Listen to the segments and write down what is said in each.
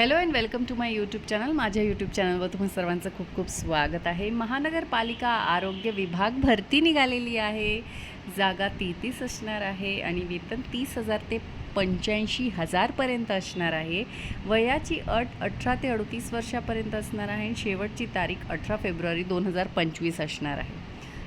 Hello and welcome to my YouTube channel माझ्या YouTube चॅनलवर तुम्ही सर्वांचं खूप खूप स्वागत आहे. महानगरपालिका आरोग्य विभाग भरती निघालेली आहे. जागा तेहतीस असणार आहे आणि वेतन तीस हजार ते पंच्याऐंशी हजारपर्यंत असणार आहे. वयाची अट अठरा ते अडतीस वर्षापर्यंत असणार आहे. आणि शेवटची तारीख अठरा फेब्रुवारी दोन हजार पंचवीस असणार आहे.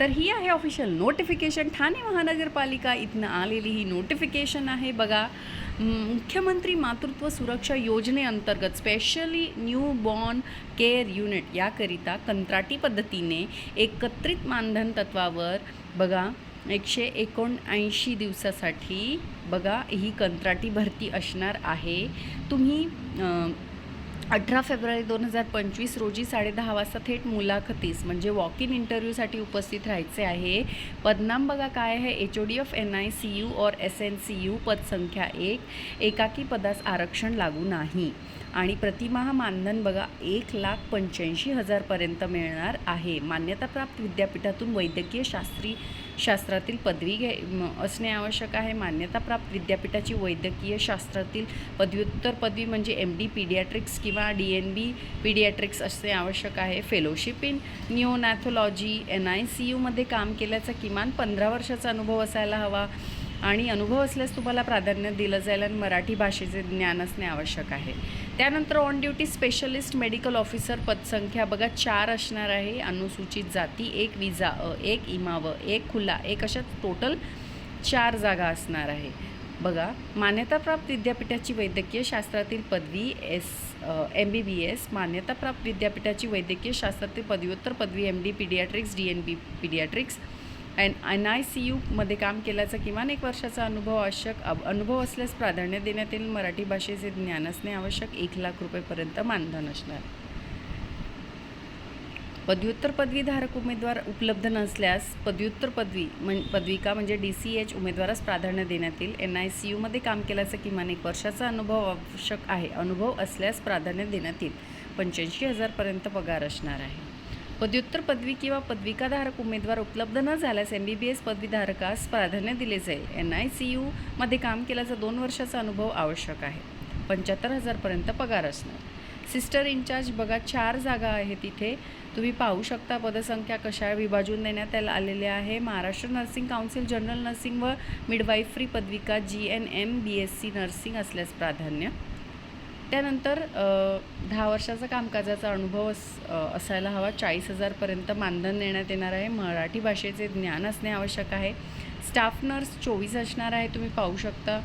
तर ही आहे ऑफिशियल नोटिफिकेशन ठाणे महानगरपालिका इथनं आलेली ही नोटिफिकेशन आहे. बघा मुख्यमंत्री मातृत्व सुरक्षा योजनेअंतर्गत specially newborn care unit याकरिता कंत्राटी पद्धतीने एकत्रित मानधन तत्वावर बघा एकशे एकोणऐंशी दिवसासाठी बघा ही कंत्राटी भरती असणार आहे. तुम्ही अठरा फेब्रुवारी दोन हजार पंचवीस रोजी साडेदहा वाजता थेट मुलाखतीस म्हणजे वॉक इन इंटरव्ह्यूसाठी उपस्थित राहायचे आहे. पदनाम बघा काय आहे. H O D of N I C U और एस एन सी यू पदसंख्या एक. एकाकी पदास आरक्षण लागू नाही. आणि प्रतिमाह मानधन बघा एक लाख पंच्याऐंशी हजारपर्यंत मिळणार आहे. मान्यताप्राप्त विद्यापीठातून वैद्यकीय शास्त्री शास्त्रातील पदवी घे असणे आवश्यक आहे. मान्यताप्राप्त विद्यापीठाची वैद्यकीय शास्त्रातील पदव्युत्तर पदवी म्हणजे एम डी पीडियाट्रिक्स किंवा डी एन बी पीडियाट्रिक्स असणे आवश्यक आहे. Fellowship in neonatology N I C यूमध्ये काम केल्याचा किमान पंधरा वर्षाचा अनुभव असायला हवा आणि अनुभव असल्यास तुम्हाला प्राधान्य दिलं जाईल आणि मराठी भाषेचे ज्ञान असणे आवश्यक आहे. त्यानंतर on duty specialist medical officer पदसंख्या. बघा चार असणार आहे अनुसूचित जाती एक विजा अ एक इमाव एक खुला एक अशा टोटल चार जागा असणार आहे. बघा मान्यताप्राप्त विद्यापीठाची वैद्यकीय शास्त्रातील पदवी S M B B S मान्यताप्राप्त विद्यापीठाची वैद्यकीय शास्त्रातील पदव्युत्तर पदवी M D pediatrics D N B pediatrics N N I C यूमध्ये काम केल्याचा किमान एक वर्षाचा अनुभव आवश्यक अब- अनुभव असल्यास प्राधान्य देण्यात येईल मराठी भाषेचे ज्ञान असणे आवश्यक. एक लाख रुपयेपर्यंत मानधन असणार. पदव्युत्तर पदवीधारक उमेदवार उपलब्ध नसल्यास पदव्युत्तर पदवी म्हण पदविका म्हणजे डी सी एच उमेदवारास प्राधान्य देण्यात येईल एन आय सी यूमध्ये काम केल्याचा किमान एक वर्षाचा अनुभव आवश्यक आहे. अनुभव असल्यास प्राधान्य देण्यात येईल पंच्याऐंशी हजारपर्यंत पगार असणार आहे. पदव्युत्तर पदवी किंवा पदविकाधारक उमेदवार उपलब्ध न झाल्यास एम बी बी एस पदवीधारकास प्राधान्य दिले जाईल. एन आय सी यूमध्ये काम केल्याचा दोन वर्षाचा अनुभव आवश्यक आहे. पंच्याहत्तर हजारपर्यंत पगार असणार. सिस्टर इन्चार्ज बघा चार जागा आहेत तिथे. तुम्ही पाहू शकता पदसंख्या कशा विभाजून देण्यात आलेल्या आहे. Maharashtra nursing council general nursing व मिडवाईफरी पदविका G N M B S C nursing असल्यास प्राधान्य त्यानंतर दहा वर्षाचा कामकाजाचा अनुभव अस असायला हवा. चाळीस हजारपर्यंत मानधन देण्यात येणार आहे. मराठी भाषेचे ज्ञान असणे आवश्यक आहे. स्टाफ नर्स चोवीस असणार आहे तुम्ही पाहू शकता.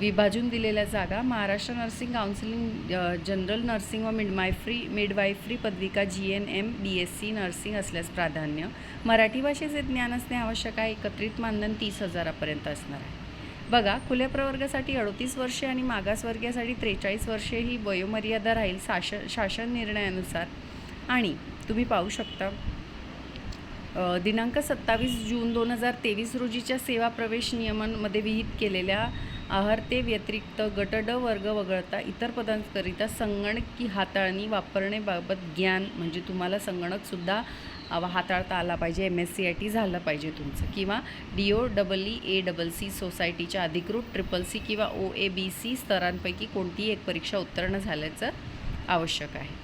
विभाजून दिलेल्या जागा. Maharashtra nursing counselling general nursing व मिडमायफ्री मिडवायफ्री पदविका G N M B S C nursing असल्यास प्राधान्य. मराठी भाषेचे ज्ञान असणे आवश्यक आहे. एकत्रित मानधन तीस हजारापर्यंत असणार आहे. बघा खुल्या प्रवर्गासाठी अडतीस वर्षे आणि मागासवर्गीयासाठी त्रेचाळीस वर्षे ही वयोमर्यादा राहील शासन शासन निर्णयानुसार. आणि तुम्ही पाहू शकता दिनांक सत्तावीस जून दोन हजार तेवीस रोजीच्या सेवा प्रवेश नियमांमध्ये विहित केलेल्या आहारते व्यतिरिक्त गट ड वर्ग वगळता इतर पदांकरिता संगणक की हाताळणी वापरण्याबाबत ज्ञान म्हणजे तुम्हाला संगणकसुद्धा हाताळता आला पाहिजे M S C I T झालं पाहिजे तुमचं. किंवा D O double E A double C सोसायटीच्या अधिकृत ट्रिपल सी किंवा ओ ए बी सी स्तरांपैकी कोणतीही एक परीक्षा उत्तीर्ण झाल्याचं आवश्यक आहे.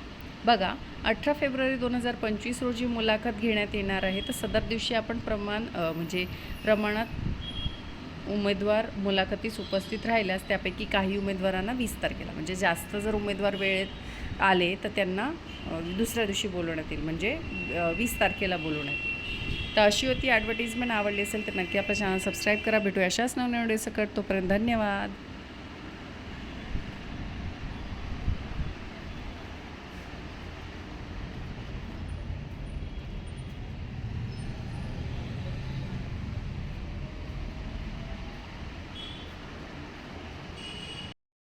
बघा अठरा फेब्रुवारी दोन हजार पंचवीस रोजी मुलाखत घेण्यात येणार आहे. तर सदर दिवशी आपण प्रमाण म्हणजे प्रमाणात उमेदवार मुलाखतीस उपस्थित राहिल्यास त्यापैकी काही उमेदवारांना वीस तारखेला म्हणजे जास्त जर उमेदवार वेळेत आले तर त्यांना दुसऱ्या दिवशी बोलवण्यात येईल. म्हणजे वीस तारखेला बोलवण्यात येईल. तर अशी होती ॲडव्हर्टिजमेंट आवडली असेल तर नक्की आपला चॅनल सबस्क्राईब करा. भेटू अशाच नवनवीन सकट तोपर्यंत धन्यवाद.